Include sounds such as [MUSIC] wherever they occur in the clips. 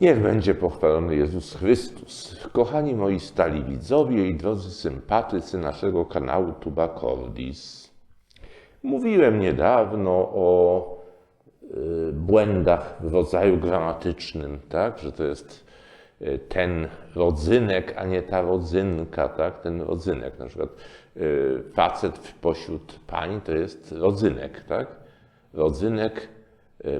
Niech będzie pochwalony Jezus Chrystus. Kochani moi stali widzowie i drodzy sympatycy naszego kanału Tuba Cordis. Mówiłem niedawno o y, błędach w rodzaju gramatycznym, tak? że to jest y, ten rodzynek, a nie ta rodzynka, tak? ten rodzynek. Na przykład y, facet pośród pań to jest rodzynek, tak? rodzynek,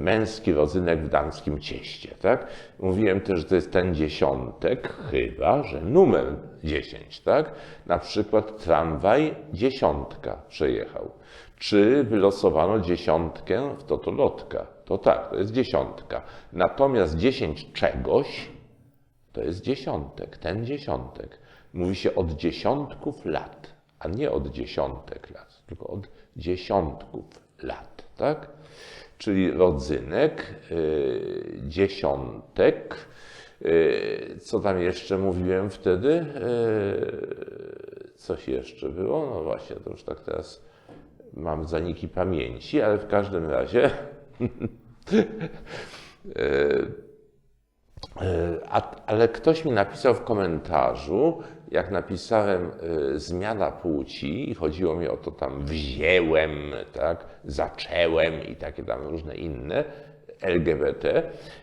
męski rodzynek w damskim cieście, tak? Mówiłem też, że to jest ten dziesiątek, chyba, że numer 10, tak? Na przykład tramwaj dziesiątka przejechał. Czy wylosowano dziesiątkę w totolotka? To tak, to jest dziesiątka. Natomiast dziesięć czegoś to jest dziesiątek, ten dziesiątek. Mówi się od dziesiątków lat, a nie od dziesiątek lat, tylko od dziesiątków lat, tak? Czyli rodzynek, y, dziesiątek. y, co tam jeszcze mówiłem wtedy? Y, coś jeszcze było? No właśnie, to już tak teraz mam zaniki pamięci, ale w każdym razie. [LAUGHS] ale ktoś mi napisał w komentarzu, jak napisałem y, zmiana płci, chodziło mi o to tam wzięłem, tak, zaczęłem i takie tam różne inne LGBT,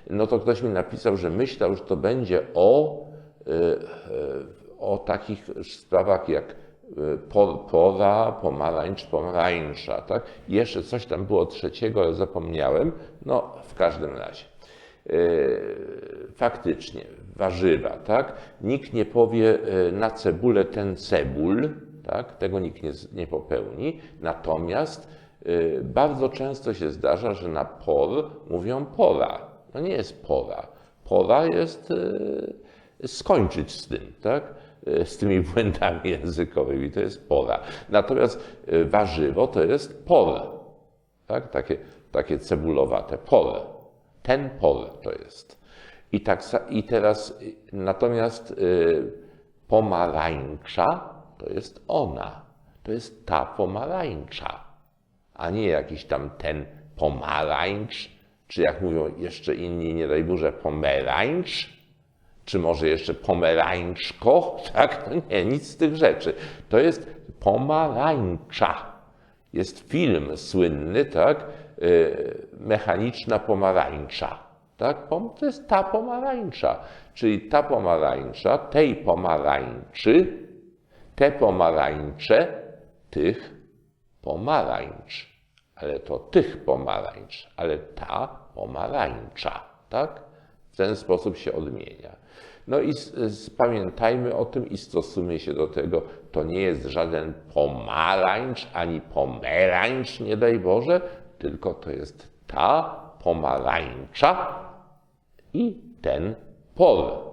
no to ktoś mi napisał, że myślał, że to będzie o, y, y, o takich sprawach jak y, por, pora, pomarańcz, pomarańcza, tak? Jeszcze coś tam było trzeciego, ale zapomniałem. No, w każdym razie. Yy, faktycznie warzywa, tak? Nikt nie powie yy, na cebulę ten cebul, tak? Tego nikt nie, nie popełni. Natomiast yy, bardzo często się zdarza, że na por mówią pora. No nie jest pora. Pora jest skończyć z tym, tak? Z tymi błędami [LAUGHS] językowymi to jest pora. Natomiast warzywo to jest por, tak? Takie, takie cebulowate pole. Ten pole to jest. I, tak, i teraz natomiast y, pomarańcza to jest ona. To jest ta pomarańcza, a nie jakiś tam ten pomarańcz, czy jak mówią jeszcze inni, nie daj Boże, pomerańcz, czy może jeszcze pomarańczko, [LAUGHS] tak? No nie, nic z tych rzeczy. To jest pomarańcza. Jest film słynny, tak? Y, Mechaniczna pomarańcza. Tak? To jest ta pomarańcza. Czyli ta pomarańcza, tej pomarańczy, te pomarańcze, tych pomarańcz. Ale to tych pomarańcz, ale ta pomarańcza. Tak? W ten sposób się odmienia. No i pamiętajmy o tym i stosujmy się do tego. To nie jest żaden pomarańcz ani pomerańcz, nie daj Boże, tylko to jest ta pomarańcza i ten pol.